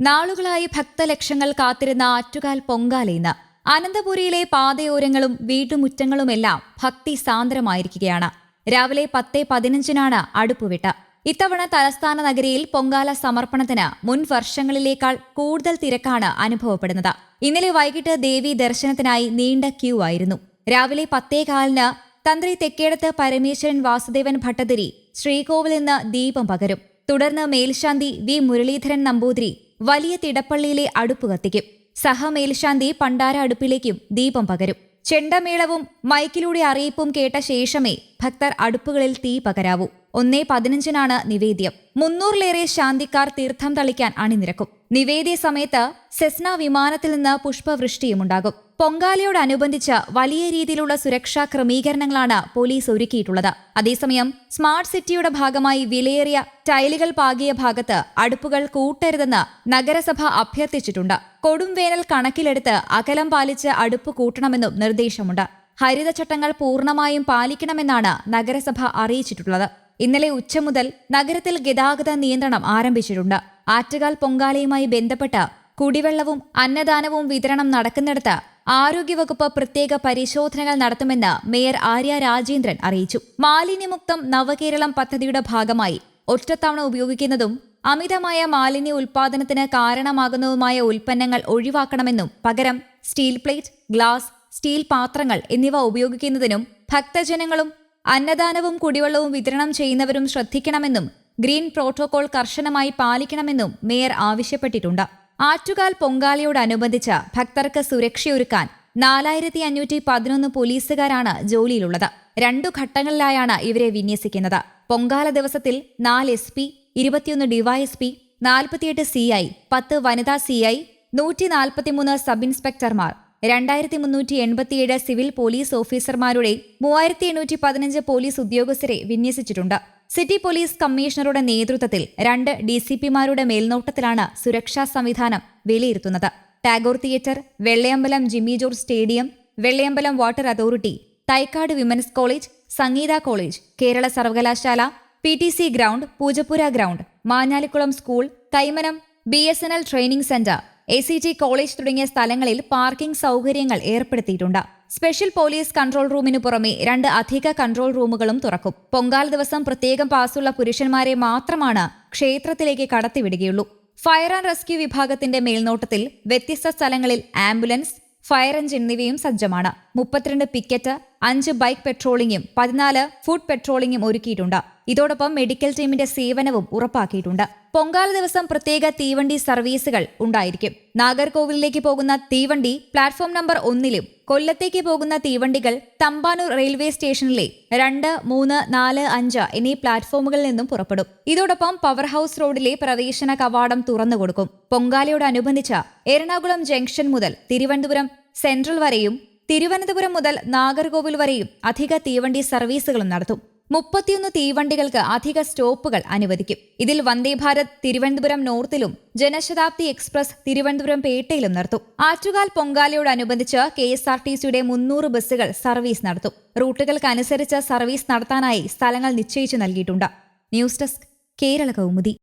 നാളുകളായി ഭക്തലക്ഷങ്ങൾ കാത്തിരുന്ന ആറ്റുകാൽ പൊങ്കാല ഇന്ന്. അനന്തപുരിയിലെ പാതയോരങ്ങളും വീട്ടുമുറ്റങ്ങളുമെല്ലാം ഭക്തി സാന്ദ്രമായിരിക്കുകയാണ്. രാവിലെ പത്ത് പതിനഞ്ചിനാണ് അടുപ്പുവിട്ട. ഇത്തവണ തലസ്ഥാന നഗരിയിൽ പൊങ്കാല സമർപ്പണത്തിന് മുൻ വർഷങ്ങളിലേക്കാൾ കൂടുതൽ തിരക്കാണ് അനുഭവപ്പെടുന്നത്. ഇന്നലെ വൈകിട്ട് ദേവി ദർശനത്തിനായി നീണ്ട ക്യൂ ആയിരുന്നു. രാവിലെ പത്തേകാലിന് തന്ത്രി തെക്കേടത്ത് പരമേശ്വരൻ വാസുദേവൻ ഭട്ടതിരി ശ്രീകോവിൽ നിന്ന് ദീപം പകരും. തുടർന്ന് മേൽശാന്തി വി മുരളീധരൻ നമ്പൂതിരി വലിയ തിടപ്പള്ളിയിലെ അടുപ്പ് കത്തിക്കും. സഹമേൽശാന്തി പണ്ടാര അടുപ്പിലേക്കും ദീപം പകരും. ചെണ്ടമേളവും മൈക്കിലൂടെ അറിയിപ്പും കേട്ട ശേഷമേ ഭക്തർ അടുപ്പുകളിൽ തീ പകരാവൂ. ഒന്നേ പതിനഞ്ചിനാണ് നിവേദ്യം. മുന്നൂറിലേറെ ശാന്തിക്കാർ തീർത്ഥം തളിക്കാൻ അണിനിരക്കും. നിവേദ്യ സമയത്ത് സെസ്ന വിമാനത്തിൽ നിന്ന് പുഷ്പവൃഷ്ടിയുമുണ്ടാകും. പൊങ്കാലയോടനുബന്ധിച്ച് വലിയ രീതിയിലുള്ള സുരക്ഷാ ക്രമീകരണങ്ങളാണ് പോലീസ് ഒരുക്കിയിട്ടുള്ളത്. അതേസമയം സ്മാർട്ട് സിറ്റിയുടെ ഭാഗമായി വിലയേറിയ ടൈലുകൾ പാകിയ ഭാഗത്ത് അടുപ്പുകൾ കൂട്ടരുതെന്ന് നഗരസഭ അഭ്യർത്ഥിച്ചിട്ടുണ്ട്. കൊടും വേനൽ കണക്കിലെടുത്ത് അകലം പാലിച്ച് അടുപ്പ് കൂട്ടണമെന്നും നിർദ്ദേശമുണ്ട്. ഹരിതചട്ടങ്ങൾ പൂർണമായും പാലിക്കണമെന്നാണ് നഗരസഭ അറിയിച്ചിട്ടുള്ളത്. ഇന്നലെ ഉച്ച മുതൽ നഗരത്തിൽ ഗതാഗത നിയന്ത്രണം ആരംഭിച്ചിട്ടുണ്ട്. ആറ്റുകാൽ പൊങ്കാലയുമായി ബന്ധപ്പെട്ട് കുടിവെള്ളവും അന്നദാനവും വിതരണം നടക്കുന്നിടത്ത് ആരോഗ്യവകുപ്പ് പ്രത്യേക പരിശോധനകൾ നടത്തുമെന്ന് മേയർ ആര്യ രാജേന്ദ്രൻ അറിയിച്ചു. മാലിന്യമുക്തം നവകേരളം പദ്ധതിയുടെ ഭാഗമായി ഒറ്റത്തവണ ഉപയോഗിക്കുന്നതും അമിതമായ മാലിന്യ ഉൽപാദനത്തിന് കാരണമാകുന്നതുമായ ഉൽപ്പന്നങ്ങൾ ഒഴിവാക്കണമെന്നും പകരം സ്റ്റീൽ പ്ലേറ്റ് ഗ്ലാസ് സ്റ്റീൽ പാത്രങ്ങൾ എന്നിവ ഉപയോഗിക്കുന്നതിനും ഭക്തജനങ്ങളും അന്നദാനവും കുടിവെള്ളവും വിതരണം ചെയ്യുന്നവരും ശ്രദ്ധിക്കണമെന്നും ഗ്രീൻ പ്രോട്ടോകോൾ കർശനമായി പാലിക്കണമെന്നും മേയർ ആവശ്യപ്പെട്ടിട്ടുണ്ട്. ആറ്റുകാൽ പൊങ്കാലയോടനുബന്ധിച്ച് ഭക്തർക്ക് സുരക്ഷയൊരുക്കാൻ നാലായിരത്തി അഞ്ഞൂറ്റി പതിനൊന്ന് പോലീസുകാരാണ് ജോലിയിലുള്ളത്. രണ്ടു ഘട്ടങ്ങളിലായാണ് ഇവരെ വിന്യസിക്കുന്നത്. പൊങ്കാല ദിവസത്തിൽ നാല് എസ് പി ഇരുപത്തിയൊന്ന് ഡിവൈഎസ്പി നാൽപ്പത്തിയെട്ട് സി ഐ പത്ത് വനിതാ സി ഐ നൂറ്റി നാൽപ്പത്തിമൂന്ന് സബ് ഇൻസ്പെക്ടർമാർ രണ്ടായിരത്തി മുന്നൂറ്റി എൺപത്തിയേഴ് സിവിൽ പോലീസ് ഓഫീസർമാരുടെ മൂവായിരത്തി എണ്ണൂറ്റി പതിനഞ്ച് പോലീസ് ഉദ്യോഗസ്ഥരെ വിന്യസിച്ചിട്ടുണ്ട്. സിറ്റി പോലീസ് കമ്മീഷണറുടെ നേതൃത്വത്തിൽ രണ്ട് ഡി സി പിമാരുടെ മേൽനോട്ടത്തിലാണ് സുരക്ഷാ സംവിധാനം വിലയിരുത്തുന്നത്. Tagore theatre Vellayambalam Jimmy George stadium Vellayambalam water authority Thycaud women's college സംഗീത കോളേജ് കേരള സർവകലാശാല P T C ground Poojappura ground Manjalikulam school Kaimanam B S N L training centre A C T college തുടങ്ങിയ സ്ഥലങ്ങളിൽ parking സൗകര്യങ്ങൾ ഏർപ്പെടുത്തിയിട്ടുണ്ട്. Special police control റൂമിനു പുറമെ രണ്ട് അധിക control റൂമുകളും തുറക്കും. പൊങ്കാൽ ദിവസം പ്രത്യേകം പാസുള്ള പുരുഷന്മാരെ മാത്രമാണ് ക്ഷേത്രത്തിലേക്ക് കടത്തിവിടുകയുള്ളൂ. ഫയർ ആൻഡ് റെസ്ക്യൂ വിഭാഗത്തിന്റെ മേൽനോട്ടത്തിൽ വ്യത്യസ്ത സ്ഥലങ്ങളിൽ ആംബുലൻസ് ഫയർ എഞ്ചിൻ എന്നിവയും സജ്ജമാണ്. മുപ്പത്തിരണ്ട് പിക്കറ്റ് അഞ്ച് ബൈക്ക് പെട്രോളിംഗും പതിനാല് ഫുഡ് പെട്രോളിംഗും ഒരുക്കിയിട്ടുണ്ട്. ഇതോടൊപ്പം മെഡിക്കൽ ടീമിന്റെ സേവനവും ഉറപ്പാക്കിയിട്ടുണ്ട്. പൊങ്കാല ദിവസം പ്രത്യേക തീവണ്ടി സർവീസുകൾ ഉണ്ടായിരിക്കും. നാഗർകോവിലിലേക്ക് പോകുന്ന തീവണ്ടി പ്ലാറ്റ്ഫോം നമ്പർ ഒന്നിലും കൊല്ലത്തേക്ക് പോകുന്ന തീവണ്ടികൾ തമ്പാനൂർ റെയിൽവേ സ്റ്റേഷനിലെ രണ്ട് മൂന്ന് നാല് അഞ്ച് എന്നീ പ്ലാറ്റ്ഫോമുകളിൽ നിന്നും പുറപ്പെടും. ഇതോടൊപ്പം പവർ ഹൌസ് റോഡിലെ പ്രവേശന കവാടം തുറന്നുകൊടുക്കും പൊങ്കാലയോടനുബന്ധിച്ച് എറണാകുളം ജംഗ്ഷൻ മുതൽ തിരുവനന്തപുരം സെൻട്രൽ വരെയും തിരുവനന്തപുരം മുതൽ നാഗർകോവിൽ വരെയും അധിക തീവണ്ടി സർവീസുകളും നടത്തും. മുപ്പത്തിയൊന്ന് തീവണ്ടികൾക്ക് അധിക സ്റ്റോപ്പുകൾ അനുവദിക്കും. ഇതിൽ വന്ദേഭാരത് തിരുവനന്തപുരം നോർത്തിലും ജനശതാബ്ദി എക്സ്പ്രസ് തിരുവനന്തപുരം പേട്ടയിലും നിർത്തും. ആറ്റുകാൽ പൊങ്കാലയോടനുബന്ധിച്ച് കെ എസ് ആർ ടി സിയുടെ മുന്നൂറ് ബസ്സുകൾ സർവീസ് നടത്തും. റൂട്ടുകൾക്കനുസരിച്ച് സർവീസ് നടത്താനായി സ്ഥലങ്ങൾ നിശ്ചയിച്ചു നൽകിയിട്ടുണ്ട്. News desk Kerala Kaumudi